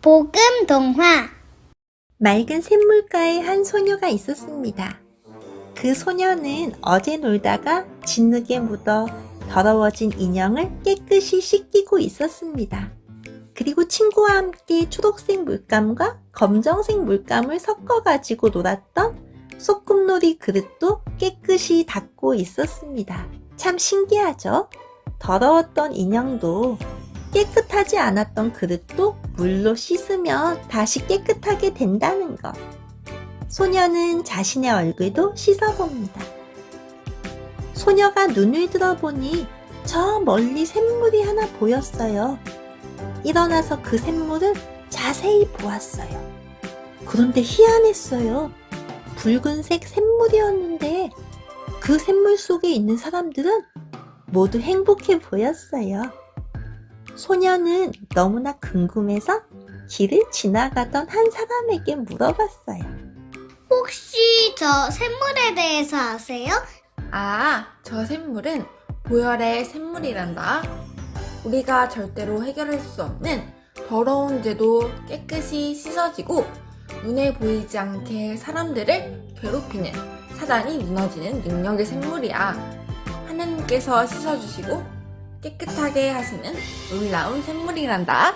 복음 동화 맑은 샘물가에 한 소녀가 있었습니다. 그 소녀는 어제 놀다가 진흙에 묻어 더러워진 인형을 깨끗이 씻기고 있었습니다. 그리고 친구와 함께 초록색 물감과 검정색 물감을 섞어 가지고 놀았던 소꿉놀이 그릇도 깨끗이 닦고 있었습니다. 참 신기하죠? 더러웠던 인형도 깨끗하지 않았던 그릇도 물로 씻으면 다시 깨끗하게 된다는 것. 소녀는 자신의 얼굴도 씻어봅니다. 소녀가 눈을 들어보니 저 멀리 샘물이 하나 보였어요. 일어나서 그 샘물을 자세히 보았어요. 그런데 희한했어요. 붉은색 샘물이었는데 그 샘물 속에 있는 사람들은 모두 행복해 보였어요. 소녀는 너무나 궁금해서 길을 지나가던 한 사람에게 물어봤어요. 혹시 저 샘물에 대해서 아세요? 아, 저 샘물은 보혈의 샘물이란다. 우리가 절대로 해결할 수 없는 더러운 죄도 깨끗이 씻어지고 눈에 보이지 않게 사람들을 괴롭히는 사단이 무너지는 능력의 샘물이야. 하나님께서 씻어주시고 깨끗하게 하시는 놀라운 샘물이란다.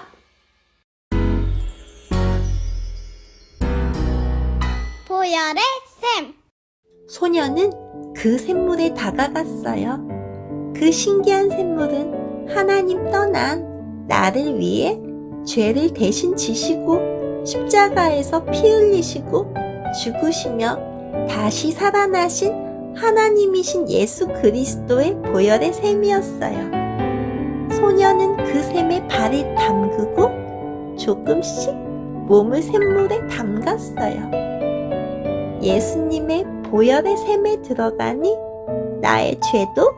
보혈의 샘 소녀는 그 샘물에 다가갔어요. 그 신기한 샘물은 하나님 떠난 나를 위해 죄를 대신 지시고 십자가에서 피 흘리시고 죽으시며 다시 살아나신 하나님이신 예수 그리스도의 보혈의 샘이었어요. 그 샘에 발을 담그고 조금씩 몸을 샘물에 담갔어요. 예수님의 보혈의 샘에 들어가니 나의 죄도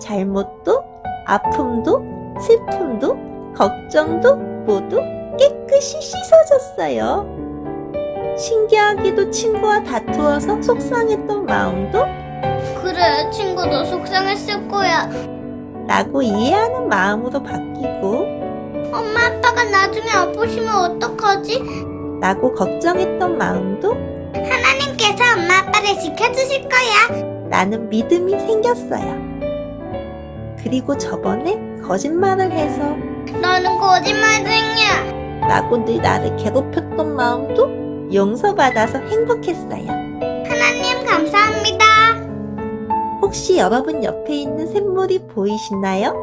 잘못도 아픔도 슬픔도 걱정도 모두 깨끗이 씻어졌어요. 신기하게도 친구와 다투어서 속상했던 마음도 그래 친구도 속상했을 거야 라고 이해하는 마음으로 바뀌고 엄마 아빠가 나중에 아프시면 어떡하지? 라고 걱정했던 마음도 하나님께서 엄마 아빠를 지켜주실 거야 라는 믿음이 생겼어요. 그리고 저번에 거짓말을 해서 너는 거짓말쟁이야 라고 늘 나를 괴롭혔던 마음도 용서받아서 행복했어요. 하나님 감사합니다 혹시 여러분 옆에 있는 샘물이 보이시나요?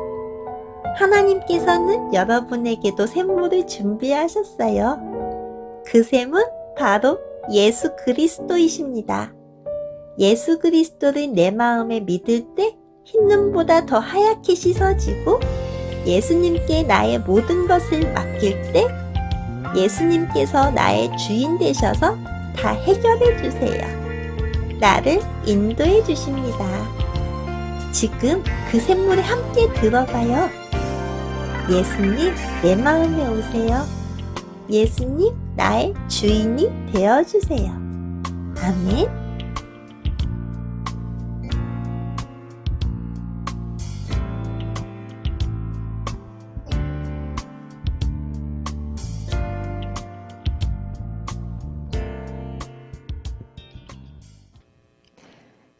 하나님께서는 여러분에게도 샘물을 준비하셨어요. 그 샘은 바로 예수 그리스도이십니다. 예수 그리스도를 내 마음에 믿을 때 흰눈보다 더 하얗게 씻어지고 예수님께 나의 모든 것을 맡길 때 예수님께서 나의 주인 되셔서 다 해결해 주세요. 나를 인도해 주십니다. 지금 그 샘물에 함께 들어가요. 예수님, 내 마음에 오세요. 예수님, 나의 주인이 되어 주세요. 아멘.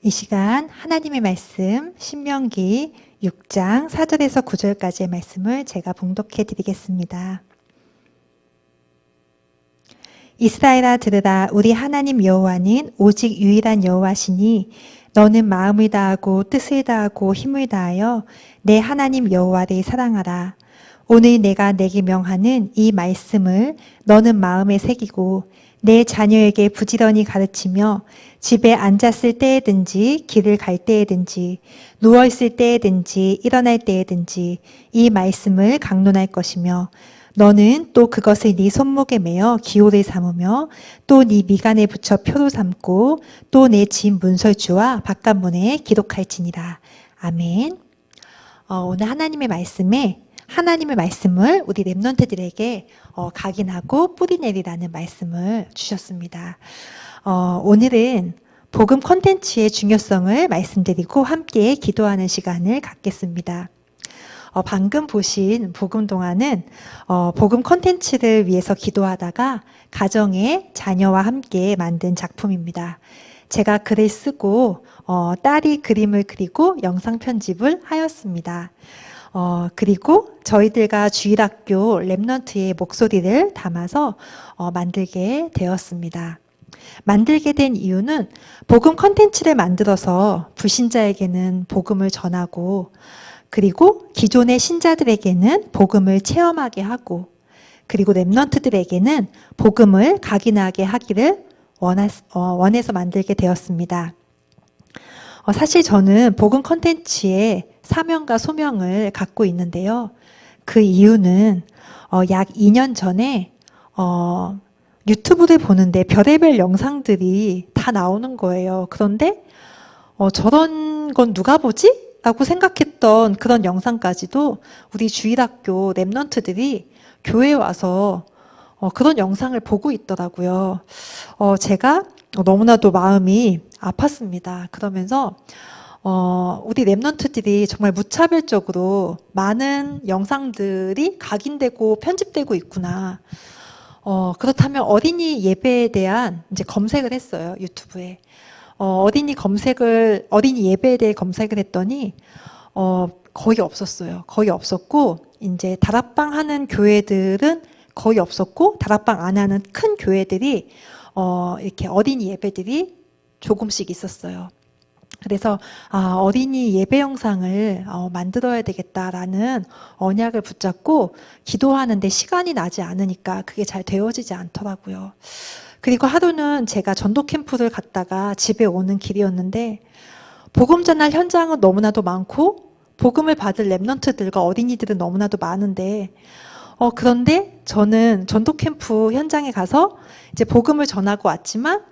이 시간 하나님의 말씀 신명기 6장 4절에서 9절까지의 말씀을 제가 봉독해 드리겠습니다. 이스라엘아 들으라 우리 하나님 여호와는 오직 유일한 여호와시니 너는 마음을 다하고 뜻을 다하고 힘을 다하여 내 하나님 여호와를 사랑하라. 오늘 내가 내게 명하는 이 말씀을 너는 마음에 새기고 내 자녀에게 부지런히 가르치며 집에 앉았을 때에든지 길을 갈 때에든지 누워 있을 때에든지 일어날 때에든지 이 말씀을 강론할 것이며 너는 또 그것을 네 손목에 매어 기호를 삼으며 또 네 미간에 붙여 표로 삼고 또 내 집 문설주와 바깥문에 기록할지니라. 아멘. 어, 오늘 하나님의 말씀에 하나님의 말씀을 우리 랩런트들에게 어, 각인하고 뿌리내리라는 말씀을 주셨습니다. 어, 오늘은 복음 콘텐츠의 중요성을 말씀드리고 함께 기도하는 시간을 갖겠습니다. 어, 방금 보신 복음 동화는 어, 복음 콘텐츠를 위해서 기도하다가 가정의 자녀와 함께 만든 작품입니다. 제가 글을 쓰고 어, 딸이 그림을 그리고 영상 편집을 하였습니다. 어, 그리고 저희들과 주일학교 랩넌트의 목소리를 담아서 어, 만들게 되었습니다. 만들게 된 이유는 복음 컨텐츠를 만들어서 불신자에게는 복음을 전하고 그리고 기존의 신자들에게는 복음을 체험하게 하고 그리고 랩넌트들에게는 복음을 각인하게 하기를 원하, 어, 원해서 만들게 되었습니다. 어, 사실 저는 복음 컨텐츠의 사명과 소명을 갖고 있는데요. 그 이유는 어, 약 2년 전에 어, 유튜브를 보는데 별의별 영상들이 다 나오는 거예요. 그런데 어, 저런 건 누가 보지? 라고 생각했던 그런 영상까지도 우리 주일학교 랩넌트들이 교회에 와서 어, 그런 영상을 보고 있더라고요. 어, 제가 너무나도 마음이 아팠습니다. 그러면서 어, 우리 랩넌트들이 정말 무차별적으로 많은 영상들이 각인되고 편집되고 있구나. 어, 그렇다면 어린이 예배에 대한 이제 검색을 했어요, 유튜브에. 어, 어린이 검색을, 어린이 예배에 대해 검색을 했더니, 어, 거의 없었어요. 거의 없었고, 이제 다락방 하는 교회들은 거의 없었고, 다락방 안 하는 큰 교회들이, 어, 이렇게 어린이 예배들이 조금씩 있었어요. 그래서 아, 어린이 예배 영상을 어, 만들어야 되겠다라는 언약을 붙잡고 기도하는데 시간이 나지 않으니까 그게 잘 되어지지 않더라고요. 그리고 하루는 제가 전도 캠프를 갔다가 집에 오는 길이었는데 복음 전할 현장은 너무나도 많고 복음을 받을 랩넌트들과 어린이들은 너무나도 많은데 어 그런데 저는 전도 캠프 현장에 가서 이제 복음을 전하고 왔지만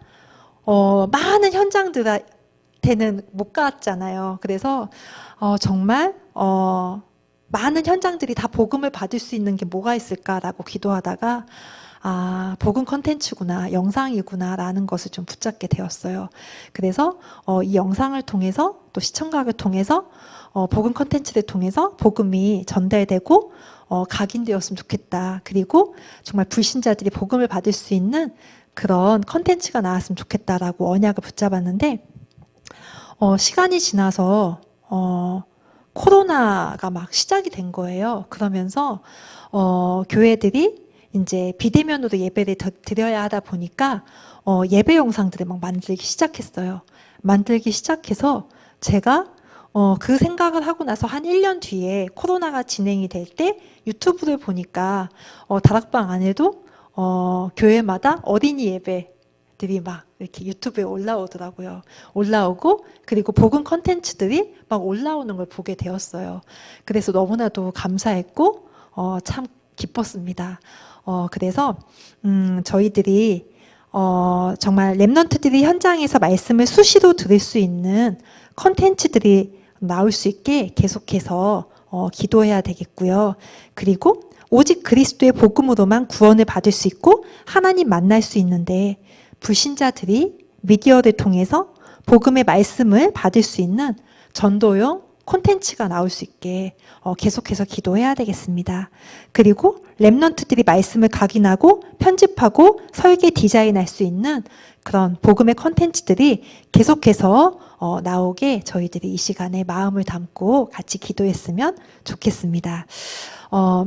어 많은 현장들 한테는 못 갔잖아요. 그래서 어 정말 어 많은 현장들이 다 복음을 받을 수 있는 게 뭐가 있을까라고 기도하다가 아, 복음 컨텐츠구나, 영상이구나라는 것을 좀 붙잡게 되었어요. 그래서 어, 이 영상을 통해서 또 시청각을 통해서 어, 복음 컨텐츠를 통해서 복음이 전달되고 어, 각인되었으면 좋겠다. 그리고 정말 불신자들이 복음을 받을 수 있는 그런 컨텐츠가 나왔으면 좋겠다라고 언약을 붙잡았는데 어, 시간이 지나서 어, 코로나가 막 시작이 된 거예요. 그러면서 어, 교회들이 이제 비대면으로 예배를 더 드려야 하다 보니까 어, 예배 영상들을 막 만들기 시작했어요. 만들기 시작해서 제가 어, 그 생각을 하고 나서 한 1년 뒤에 코로나가 진행이 될 때 유튜브를 보니까 어, 다락방 안에도 어, 교회마다 어린이 예배 들이 막 이렇게 유튜브에 올라오더라고요. 올라오고 그리고 복음 컨텐츠들이 막 올라오는 걸 보게 되었어요. 그래서 너무나도 감사했고 어, 참 기뻤습니다. 어, 그래서 음, 저희들이 어, 정말 랩넌트들이 현장에서 말씀을 수시로 들을 수 있는 컨텐츠들이 나올 수 있게 계속해서 어, 기도해야 되겠고요. 그리고 오직 그리스도의 복음으로만 구원을 받을 수 있고 하나님 만날 수 있는데 불신자들이 미디어를 통해서 복음의 말씀을 받을 수 있는 전도용 콘텐츠가 나올 수 있게 어, 계속해서 기도해야 되겠습니다. 그리고 랩넌트들이 말씀을 각인하고 편집하고 설계 디자인할 수 있는 그런 복음의 콘텐츠들이 계속해서 어, 나오게 저희들이 이 시간에 마음을 담고 같이 기도했으면 좋겠습니다. 어,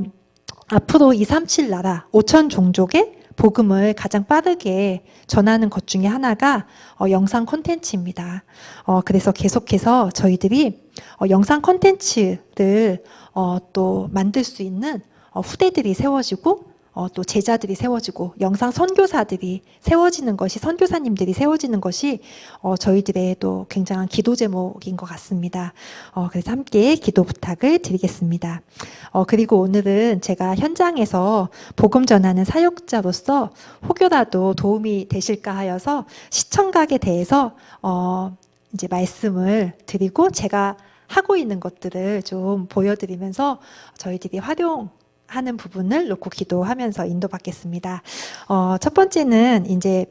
앞으로 237 나라 5천 종족의 복음을 가장 빠르게 전하는 것 중에 하나가 어, 영상 콘텐츠입니다. 어, 그래서 계속해서 저희들이 어, 영상 콘텐츠를 어, 또 만들 수 있는 어, 후대들이 세워지고 어, 또 제자들이 세워지고 영상 선교사들이 세워지는 것이 선교사님들이 세워지는 것이 어, 저희들의 또 굉장한 기도 제목인 것 같습니다. 어, 그래서 함께 기도 부탁을 드리겠습니다. 어, 그리고 오늘은 제가 현장에서 복음 전하는 사역자로서 혹여라도 도움이 되실까 하여서 시청각에 대해서 어, 이제 말씀을 드리고 제가 하고 있는 것들을 좀 보여드리면서 저희들이 활용 하는 부분을 놓고 기도하면서 인도받겠습니다. 어, 첫 번째는 이제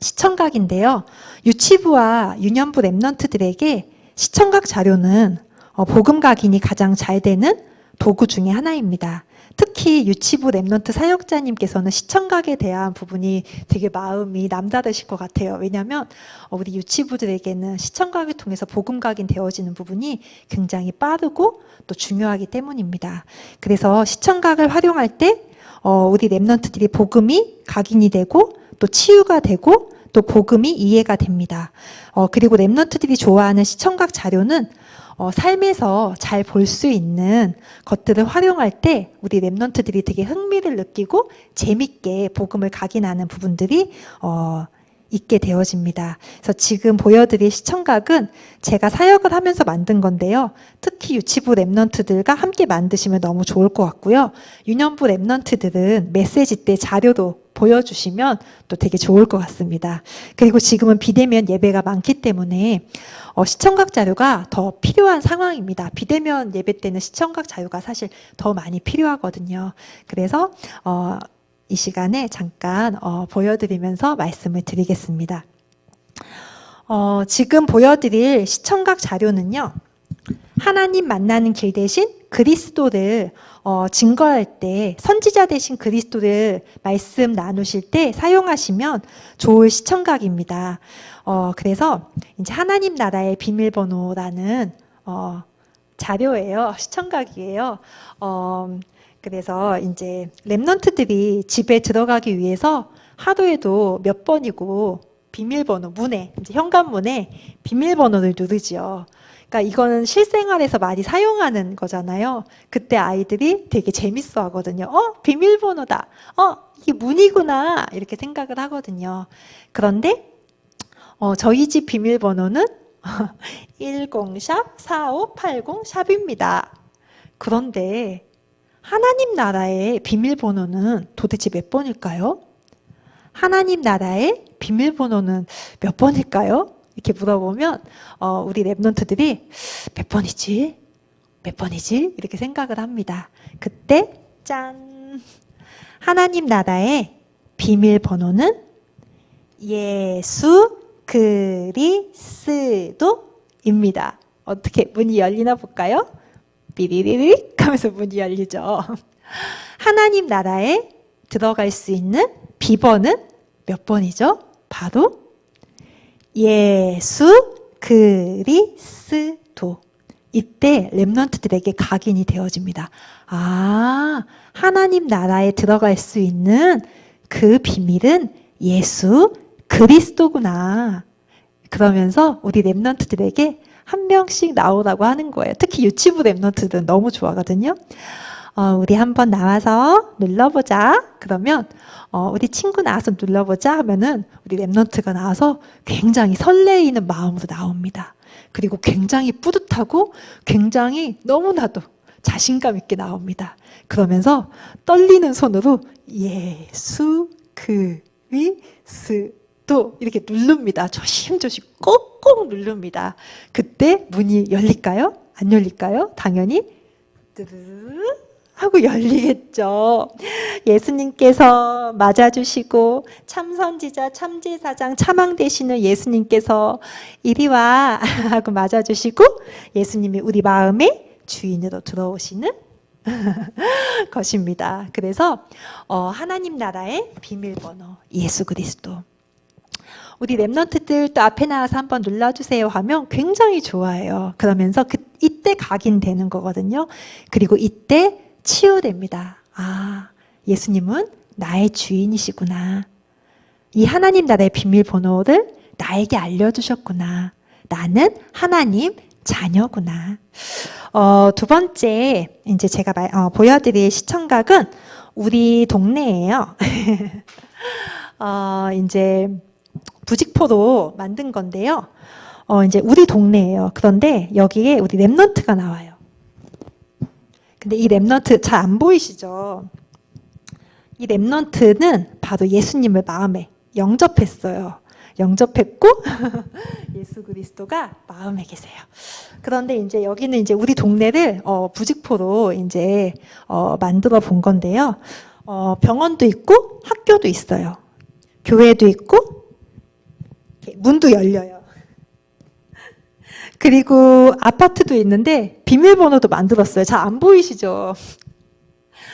시청각인데요. 유치부와 유년부 랩넌트들에게 시청각 자료는 어, 복음 각인이 가장 잘 되는 도구 중에 하나입니다. 특히 유치부 랩런트 사역자님께서는 시청각에 대한 부분이 되게 마음이 남다르실 것 같아요. 왜냐하면 어, 우리 유치부들에게는 시청각을 통해서 복음각인 되어지는 부분이 굉장히 빠르고 또 중요하기 때문입니다. 그래서 시청각을 활용할 때 어, 우리 랩런트들이 복음이 각인이 되고 또 치유가 되고 또 복음이 이해가 됩니다. 어, 그리고 랩런트들이 좋아하는 시청각 자료는 어, 삶에서 잘 볼 수 있는 것들을 활용할 때 우리 랩런트들이 되게 흥미를 느끼고 재밌게 복음을 각인하는 부분들이 어, 있게 되어집니다. 그래서 지금 보여드릴 시청각은 제가 사역을 하면서 만든 건데요. 특히 유치부 랩런트들과 함께 만드시면 너무 좋을 것 같고요. 유년부 랩런트들은 메시지 때 자료도 보여주시면 또 되게 좋을 것 같습니다. 그리고 지금은 비대면 예배가 많기 때문에 어, 시청각 자료가 더 필요한 상황입니다. 비대면 예배 때는 시청각 자료가 사실 더 많이 필요하거든요. 그래서 어, 이 시간에 잠깐 어, 보여드리면서 말씀을 드리겠습니다. 어, 지금 보여드릴 시청각 자료는요. 하나님 만나는 길 대신 그리스도를 어, 증거할 때 선지자 대신 그리스도를 말씀 나누실 때 사용하시면 좋을 시청각입니다. 어, 그래서 이제 하나님 나라의 비밀번호라는 어, 자료예요. 시청각이에요. 어, 그래서 이제 랩런트들이 집에 들어가기 위해서 하루에도 몇 번이고 비밀번호 문에 이제 현관문에 비밀번호를 누르지요. 그러니까 이거는 실생활에서 많이 사용하는 거잖아요. 그때 아이들이 되게 재밌어 하거든요. 어, 비밀번호다. 어, 이게 문이구나. 이렇게 생각을 하거든요. 그런데 어, 저희 집 비밀번호는 10샵 4580 샵입니다. 그런데 하나님 나라의 비밀번호는 도대체 몇 번일까요? 하나님 나라의 비밀번호는 몇 번일까요? 이렇게 물어보면 어, 우리 랩런트들이 몇 번이지? 몇 번이지? 이렇게 생각을 합니다. 그때 짠! 하나님 나라의 비밀번호는 예수 그리스도입니다. 어떻게 문이 열리나 볼까요? 삐리리릭 하면서 문이 열리죠. 하나님 나라에 들어갈 수 있는 비번은 몇 번이죠? 바로 예수 그리스도. 이때 렘넌트들에게 각인이 되어집니다. 아, 하나님 나라에 들어갈 수 있는 그 비밀은 예수 그리스도구나. 그러면서 우리 랩런트들에게 한 명씩 나오라고 하는 거예요. 특히 유치부 랩런트들은 너무 좋아하거든요. 어, 우리 한번 나와서 눌러보자. 그러면 어, 우리 친구 나와서 눌러보자 하면은 우리 랩런트가 나와서 굉장히 설레이는 마음으로 나옵니다. 그리고 굉장히 뿌듯하고 굉장히 너무나도 자신감 있게 나옵니다. 그러면서 떨리는 손으로 예수 그리스도 이렇게 누릅니다. 조심조심 꼭꼭 누릅니다. 그때 문이 열릴까요? 안 열릴까요? 당연히 뜨르르 하고 열리겠죠. 예수님께서 맞아주시고 참선지자 참제사장 참왕 되시는 예수님께서 이리 와 하고 맞아주시고 예수님이 우리 마음의 주인으로 들어오시는 것입니다. 그래서 어, 하나님 나라의 비밀번호 예수 그리스도. 우리 랩런트들 또 앞에 나와서 한번 눌러주세요 하면 굉장히 좋아해요. 그러면서 그, 이때 각인되는 거거든요. 그리고 이때 치유됩니다. 아, 예수님은 나의 주인이시구나. 이 하나님 나라의 비밀번호를 나에게 알려주셨구나. 나는 하나님 자녀구나. 어, 두 번째, 이제 제가 말, 어, 보여드릴 시청각은 우리 동네예요. 어, 이제 부직포로 만든 건데요. 어, 이제 우리 동네예요. 그런데 여기에 우리 랩런트가 나와요. 근데 이 랩런트 잘 안 보이시죠? 이 랩런트는 바로 예수님을 마음에 영접했어요. 영접했고 예수 그리스도가 마음에 계세요. 그런데 이제 여기는 이제 우리 동네를 어, 부직포로 이제 어, 만들어 본 건데요. 어, 병원도 있고 학교도 있어요. 교회도 있고 문도 열려요. 그리고 아파트도 있는데 비밀번호도 만들었어요. 잘 안 보이시죠?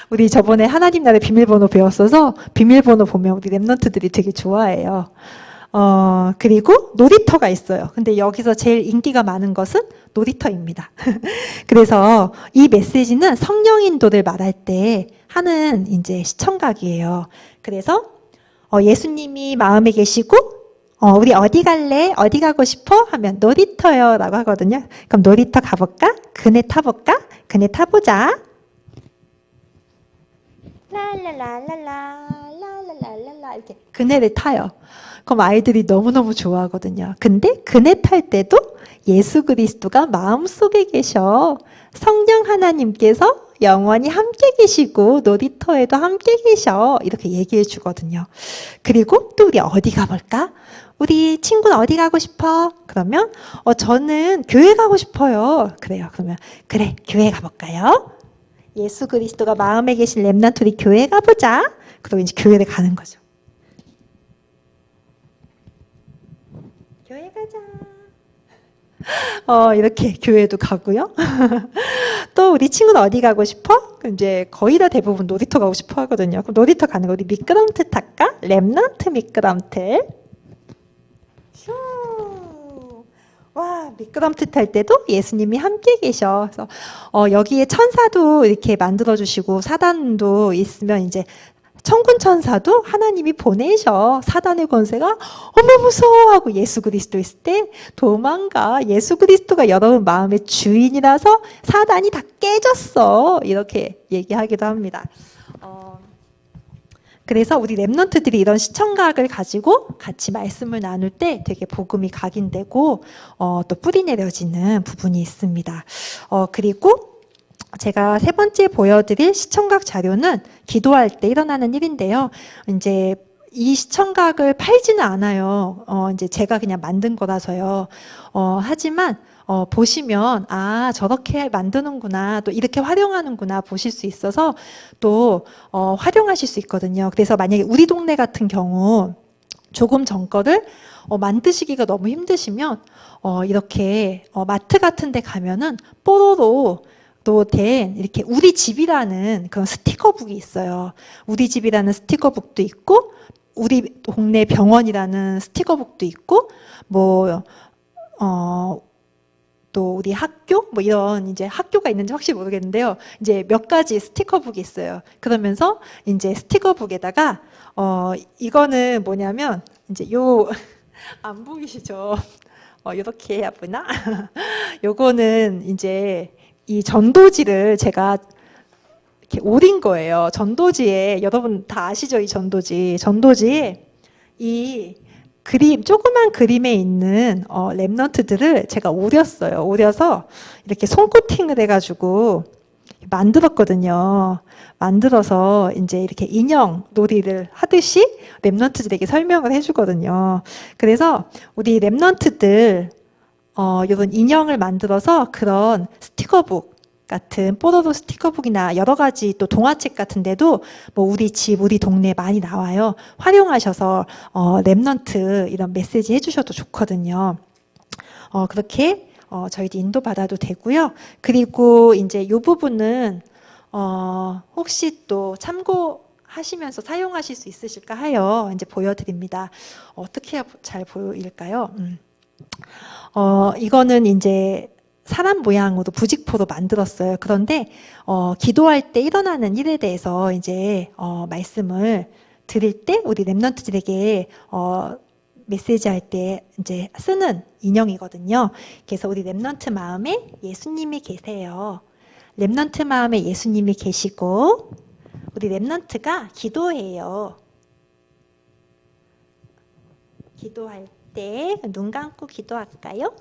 우리 저번에 하나님 나라의 비밀번호 배웠어서 비밀번호 보면 우리 랩런트들이 되게 좋아해요. 어, 그리고 놀이터가 있어요. 근데 여기서 제일 인기가 많은 것은 놀이터입니다. 그래서 이 메시지는 성령 인도를 말할 때 하는 이제 시청각이에요. 그래서 어, 예수님이 마음에 계시고 어, 우리 어디 갈래? 어디 가고 싶어? 하면 놀이터요 라고 하거든요. 그럼 놀이터 가볼까? 그네 타볼까? 그네 타보자. 랄랄랄랄라 랄랄랄랄라 이렇게 그네를 타요. 그럼 아이들이 너무너무 좋아하거든요. 근데 그네 탈 때도 예수 그리스도가 마음속에 계셔. 성령 하나님께서 영원히 함께 계시고 놀이터에도 함께 계셔 이렇게 얘기해 주거든요. 그리고 또 우리 어디 가볼까? 우리 친구는 어디 가고 싶어? 그러면 어 저는 교회 가고 싶어요. 그래요. 그러면 그래 교회 가볼까요? 예수 그리스도가 마음에 계신 우리 교회 가보자. 그리고 이제 교회를 가는 거죠. 교회 가자. 어, 이렇게 교회도 가고요. 또 우리 친구는 어디 가고 싶어? 이제 거의 다 대부분 놀이터 가고 싶어 하거든요. 그럼 놀이터 가는 거 우리 미끄럼틀 탈까? 렘넌트 미끄럼틀. 슈. 와, 미끄럼틀 탈 때도 예수님이 함께 계셔. 그래서 어, 여기에 천사도 이렇게 만들어 주시고 사단도 있으면 이제 천군 천사도 하나님이 보내셔. 사단의 권세가 어머 무서워하고 예수 그리스도 있을 때 도망가. 예수 그리스도가 여러분 마음의 주인이라서 사단이 다 깨졌어. 이렇게 얘기하기도 합니다. 어, 그래서 우리 랩런트들이 이런 시청각을 가지고 같이 말씀을 나눌 때 되게 복음이 각인되고 어, 또 뿌리 내려지는 부분이 있습니다. 어, 그리고 제가 세 번째 보여드릴 시청각 자료는 기도할 때 일어나는 일인데요. 이제 이 시청각을 팔지는 않아요. 어, 이제 제가 그냥 만든 거라서요. 어, 하지만 어, 보시면 아 저렇게 만드는구나 또 이렇게 활용하는구나 보실 수 있어서 또 어, 활용하실 수 있거든요. 그래서 만약에 우리 동네 같은 경우 조금 전 거를 어, 만드시기가 너무 힘드시면 어, 이렇게 어, 마트 같은 데 가면은 뽀로로 또된 이렇게 우리 집이라는 그런 스티커북이 있어요. 우리 집이라는 스티커북도 있고 우리 동네 병원이라는 스티커북도 있고 뭐 어, 또 우리 학교 뭐 이런 이제 학교가 있는지 확실히 모르겠는데요. 이제 몇 가지 스티커북이 있어요. 그러면서 이제 스티커북에다가 어 이거는 뭐냐면 이제 요 안 보이시죠? 어 이렇게 해야 보나? 요거는 이제 이 전도지를 제가 이렇게 오린 거예요. 전도지에 여러분 다 아시죠? 이 전도지. 전도지에 이 그림 조그만 그림에 있는 어, 랩넌트들을 제가 오렸어요. 오려서 이렇게 손코팅을 해가지고 만들었거든요. 만들어서 이제 이렇게 인형 놀이를 하듯이 랩넌트들에게 설명을 해주거든요. 그래서 우리 랩넌트들 어, 이런 인형을 만들어서 그런 스티커북 같은 뽀로로 스티커북이나 여러 가지 또 동화책 같은데도 뭐 우리 집, 우리 동네 많이 나와요. 활용하셔서 어, 랩넌트 이런 메시지 해주셔도 좋거든요. 어, 그렇게 어, 저희도 인도 받아도 되고요. 그리고 이제 이 부분은 어, 혹시 또 참고 하시면서 사용하실 수 있으실까 하여 이제 보여드립니다. 어떻게 잘 보일까요? 음. 어, 이거는 이제 사람 모양으로 부직포로 만들었어요. 그런데 어, 기도할 때 일어나는 일에 대해서 이제 어, 말씀을 드릴 때 우리 랩런트들에게 어, 메시지 할 때 이제 쓰는 인형이거든요. 그래서 우리 랩런트 마음에 예수님이 계세요. 랩런트 마음에 예수님이 계시고 우리 랩런트가 기도해요. 기도할 때 눈 감고 기도할까요?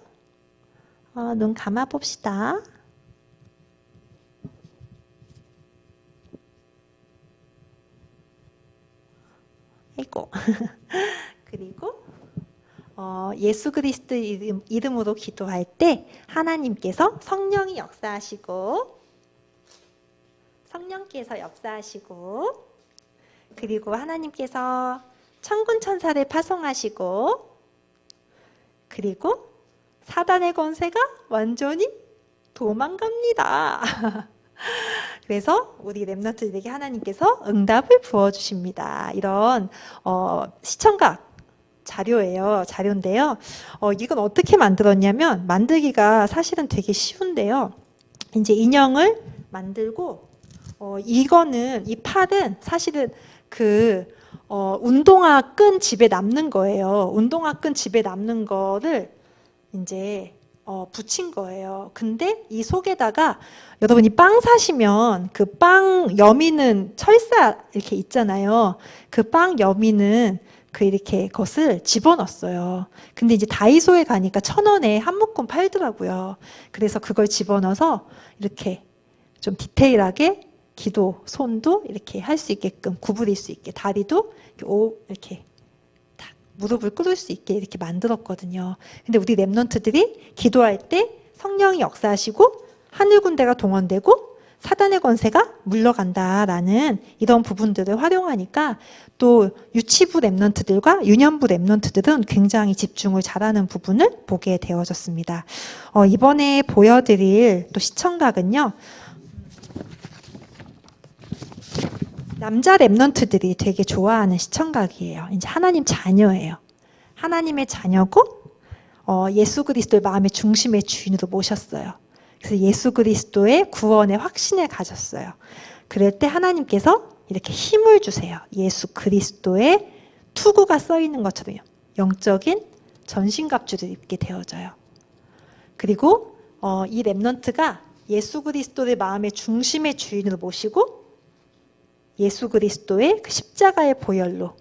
어, 눈 감아 봅시다. 아이고. 그리고 어, 예수 그리스도 이름, 이름으로 기도할 때 하나님께서 성령이 역사하시고 성령께서 역사하시고 그리고 하나님께서 천군 천사를 파송하시고 그리고 사단의 권세가 완전히 도망갑니다. 그래서 우리 랩런트들에게 하나님께서 응답을 부어주십니다. 이런 어, 시청각 자료예요. 자료인데요. 어, 이건 어떻게 만들었냐면 만들기가 사실은 되게 쉬운데요. 이제 인형을 만들고 어, 이거는 이 팔은 사실은 그 어, 운동화 끈 집에 남는 거예요. 운동화 끈 집에 남는 거를 이제 어, 붙인 거예요. 근데 이 속에다가 여러분이 빵 사시면 그 빵 여미는 철사 이렇게 있잖아요. 그 빵 여미는 그 이렇게 것을 집어넣었어요. 근데 이제 다이소에 가니까 천 원에 한 묶음 팔더라고요. 그래서 그걸 집어넣어서 이렇게 좀 디테일하게 기도, 손도 이렇게 할 수 있게끔 구부릴 수 있게 다리도 이렇게, 오, 이렇게 딱 무릎을 꿇을 수 있게 이렇게 만들었거든요. 근데 우리 랩런트들이 기도할 때 성령이 역사하시고 하늘 군대가 동원되고 사단의 권세가 물러간다라는 이런 부분들을 활용하니까 또 유치부 랩런트들과 유년부 랩런트들은 굉장히 집중을 잘하는 부분을 보게 되어졌습니다. 어, 이번에 보여드릴 또 시청각은요. 남자 랩런트들이 되게 좋아하는 시청각이에요. 이제 하나님 자녀예요. 하나님의 자녀고 어, 예수 그리스도의 마음의 중심의 주인으로 모셨어요. 그래서 예수 그리스도의 구원의 확신을 가졌어요. 그럴 때 하나님께서 이렇게 힘을 주세요. 예수 그리스도의 투구가 써 있는 것처럼요. 영적인 전신갑주를 입게 되어져요. 그리고 어, 이 랩넌트가 예수 그리스도의 마음의 중심의 주인으로 모시고 예수 그리스도의 그 십자가의 보혈로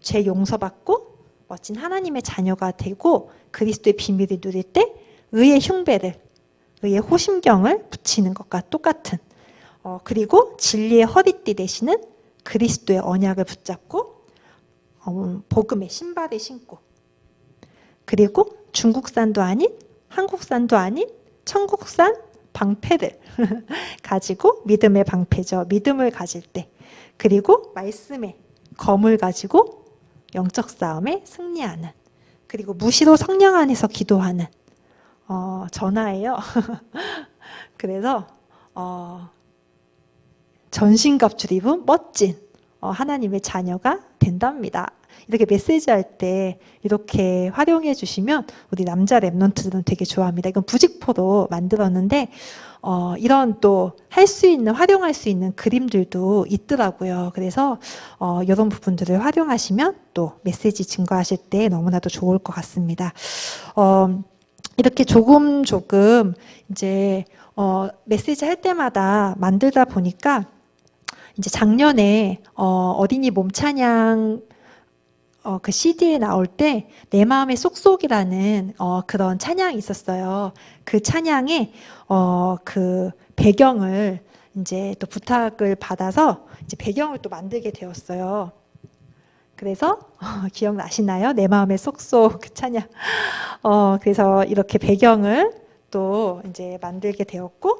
죄 용서받고 멋진 하나님의 자녀가 되고 그리스도의 비밀을 누릴 때 의의 흉배를 의의 호심경을 붙이는 것과 똑같은 어, 그리고 진리의 허리띠 대신은 그리스도의 언약을 붙잡고 어, 복음의 신발을 신고 그리고 중국산도 아닌 한국산도 아닌 천국산 방패를 가지고 믿음의 방패죠. 믿음을 가질 때 그리고 말씀의 검을 가지고 영적 싸움에 승리하는 그리고 무시로 성령 안에서 기도하는 어, 전화예요. 그래서 어, 전신갑주를 입은 멋진 어, 하나님의 자녀가 된답니다. 이렇게 메시지 할 때 이렇게 활용해 주시면 우리 남자 랩런트들은 되게 좋아합니다. 이건 부직포로 만들었는데 어, 이런 또 할 수 있는 활용할 수 있는 그림들도 있더라고요. 그래서 어, 이런 부분들을 활용하시면 또 메시지 증거하실 때 너무나도 좋을 것 같습니다. 어, 이렇게 조금 조금 이제 어, 메시지 할 때마다 만들다 보니까 이제 작년에 어, 어린이 몸 찬양 어, 그 CD에 나올 때 내 마음의 쏙쏙이라는 어, 그런 찬양이 있었어요. 그 찬양에 어, 그 배경을 이제 또 부탁을 받아서 이제 배경을 또 만들게 되었어요. 그래서 어, 기억나시나요? 내 마음의 쏙쏙 그 찬양. 어, 그래서 이렇게 배경을 또 이제 만들게 되었고,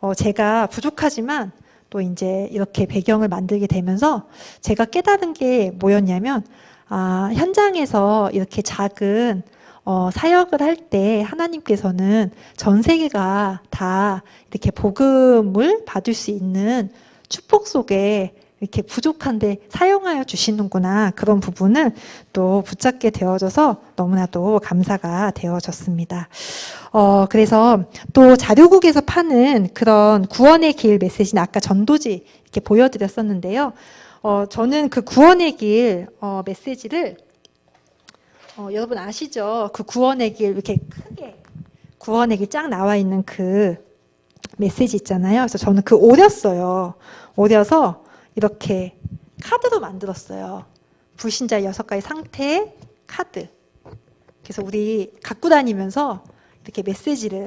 어, 제가 부족하지만 또 이제 이렇게 배경을 만들게 되면서 제가 깨달은 게 뭐였냐면, 아, 현장에서 이렇게 작은 어, 사역을 할 때 하나님께서는 전 세계가 다 이렇게 복음을 받을 수 있는 축복 속에 이렇게 부족한데 사용하여 주시는구나 그런 부분을 또 붙잡게 되어져서 너무나도 감사가 되어졌습니다. 어, 그래서 또 자료국에서 파는 그런 구원의 길 메시지는 아까 전도지 이렇게 보여드렸었는데요. 어, 저는 그 구원의 길 어, 메시지를 어, 여러분 아시죠? 그 구원의 길 이렇게 크게 구원의 길 쫙 나와 있는 그 메시지 있잖아요. 그래서 저는 그 오렸어요. 오려서 이렇게 카드로 만들었어요. 불신자 여섯 가지 상태의 카드. 그래서 우리 갖고 다니면서 이렇게 메시지를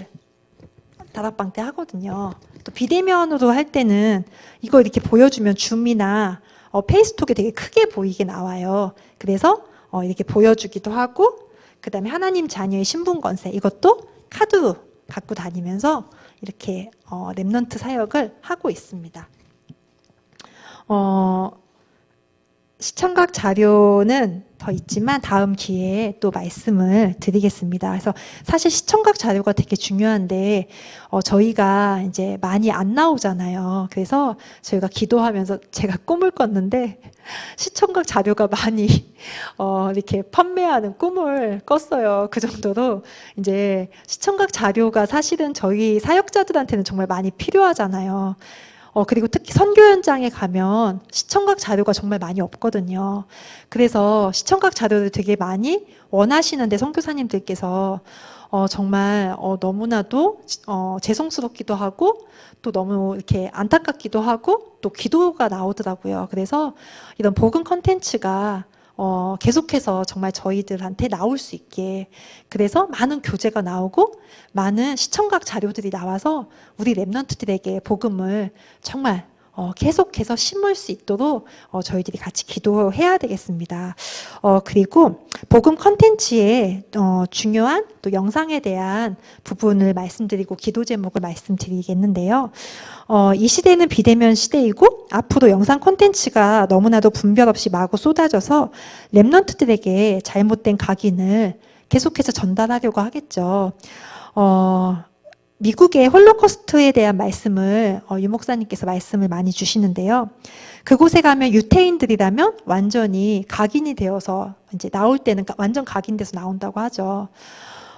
다락방 때 하거든요. 또 비대면으로 할 때는 이거 이렇게 보여주면 줌이나 어, 페이스톡에 되게 크게 보이게 나와요. 그래서 어, 이렇게 보여주기도 하고, 그 다음에 하나님 자녀의 신분권세 이것도 카드로 갖고 다니면서 이렇게 어, 랩넌트 사역을 하고 있습니다. 어, 시청각 자료는 더 있지만 다음 기회에 또 말씀을 드리겠습니다. 그래서 사실 시청각 자료가 되게 중요한데 어, 저희가 이제 많이 안 나오잖아요. 그래서 저희가 기도하면서 제가 꿈을 꿨는데 시청각 자료가 많이 어, 이렇게 판매하는 꿈을 꿨어요. 그 정도로 이제 시청각 자료가 사실은 저희 사역자들한테는 정말 많이 필요하잖아요. 어, 그리고 특히 선교 현장에 가면 시청각 자료가 정말 많이 없거든요. 그래서 시청각 자료를 되게 많이 원하시는데 선교사님들께서 어, 정말 어, 너무나도 어, 죄송스럽기도 하고 또 너무 이렇게 안타깝기도 하고 또 기도가 나오더라고요. 그래서 이런 복음 컨텐츠가 어, 계속해서 정말 저희들한테 나올 수 있게. 그래서 많은 교재가 나오고 많은 시청각 자료들이 나와서 우리 랩런트들에게 복음을 정말 어, 계속해서 심을 수 있도록 어, 저희들이 같이 기도해야 되겠습니다. 어, 그리고 복음 컨텐츠의 어, 중요한 또 영상에 대한 부분을 말씀드리고 기도 제목을 말씀드리겠는데요. 어, 이 시대는 비대면 시대이고 앞으로 영상 콘텐츠가 너무나도 분별 없이 마구 쏟아져서 랩런트들에게 잘못된 각인을 계속해서 전달하려고 하겠죠. 어, 미국의 홀로코스트에 대한 말씀을 어, 유 목사님께서 말씀을 많이 주시는데요. 그곳에 가면 유태인들이라면 완전히 각인이 되어서 이제 나올 때는 가- 완전 각인돼서 나온다고 하죠.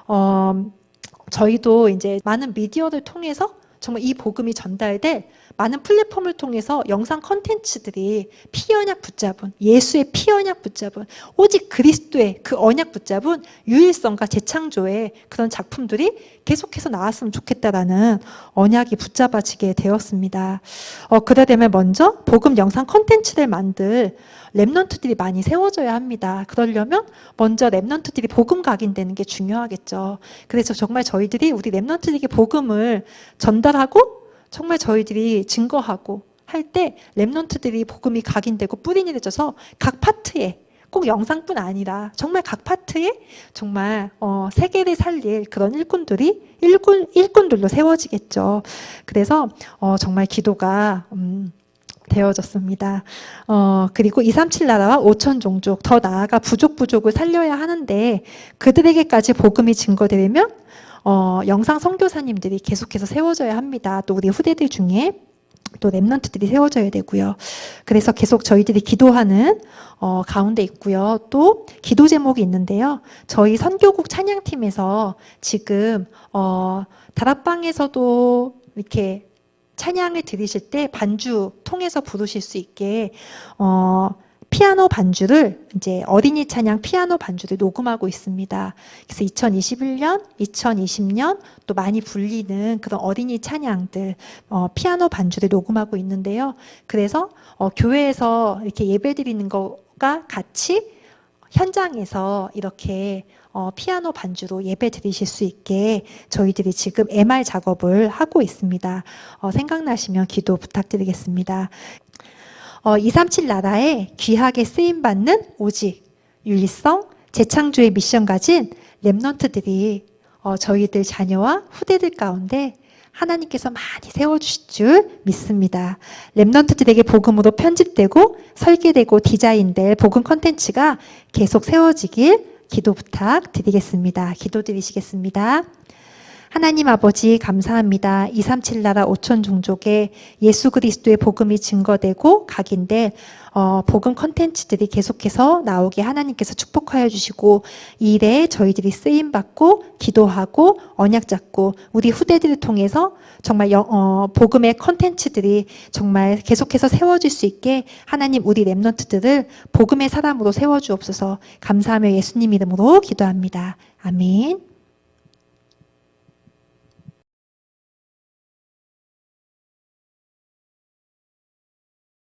어, 저희도 이제 많은 미디어를 통해서 정말 이 복음이 전달될 많은 플랫폼을 통해서 영상 컨텐츠들이 피언약 붙잡은 예수의 피언약 붙잡은 오직 그리스도의 그 언약 붙잡은 유일성과 재창조의 그런 작품들이 계속해서 나왔으면 좋겠다라는 언약이 붙잡아지게 되었습니다. 어, 그러려면 먼저 복음 영상 컨텐츠를 만들 랩런트들이 많이 세워져야 합니다. 그러려면 먼저 랩런트들이 복음 각인되는 게 중요하겠죠. 그래서 정말 저희들이 우리 랩런트들에게 복음을 전달하고 정말 저희들이 증거하고 할 때 랩런트들이 복음이 각인되고 뿌리이 되져서 각 파트에 꼭 영상뿐 아니라 정말 각 파트에 정말 어, 세계를 살릴 그런 일꾼들이 일꾼 일꾼들로 세워지겠죠. 그래서 어, 정말 기도가 음, 되어졌습니다. 어, 그리고 237 나라와 5천 종족, 더 나아가 부족 부족을 살려야 하는데 그들에게까지 복음이 증거되려면 어, 영상 선교사님들이 계속해서 세워져야 합니다. 또 우리 후대들 중에 또 랩런트들이 세워져야 되고요. 그래서 계속 저희들이 기도하는 어, 가운데 있고요. 또 기도 제목이 있는데요. 저희 선교국 찬양팀에서 지금 어, 다락방에서도 이렇게 찬양을 들으실 때 반주 통해서 부르실 수 있게 어, 피아노 반주를 이제 어린이 찬양 피아노 반주를 녹음하고 있습니다. 그래서 2021년, 2020년 또 많이 불리는 그런 어린이 찬양들 어, 피아노 반주를 녹음하고 있는데요. 그래서 어, 교회에서 이렇게 예배드리는 거가 같이 현장에서 이렇게 어, 피아노 반주로 예배 드리실 수 있게 저희들이 지금 MR 작업을 하고 있습니다. 어, 생각나시면 기도 부탁드리겠습니다. 어, 237 나라에 귀하게 쓰임받는 오직 윤리성, 재창조의 미션 가진 랩런트들이 어, 저희들 자녀와 후대들 가운데 하나님께서 많이 세워주실 줄 믿습니다. 랩런트들에게 복음으로 편집되고 설계되고 디자인될 복음 컨텐츠가 계속 세워지길 기도 부탁드리겠습니다. 기도 드리시겠습니다. 하나님 아버지 감사합니다. 237 나라 5천 종족에 예수 그리스도의 복음이 증거되고 각인된 어, 복음 컨텐츠들이 계속해서 나오게 하나님께서 축복하여 주시고 이 일에 저희들이 쓰임 받고 기도하고 언약 잡고 우리 후대들을 통해서 정말 영- 어, 복음의 컨텐츠들이 정말 계속해서 세워질 수 있게 하나님 우리 랩런트들을 복음의 사람으로 세워 주옵소서 감사하며 예수님 이름으로 기도합니다. 아멘.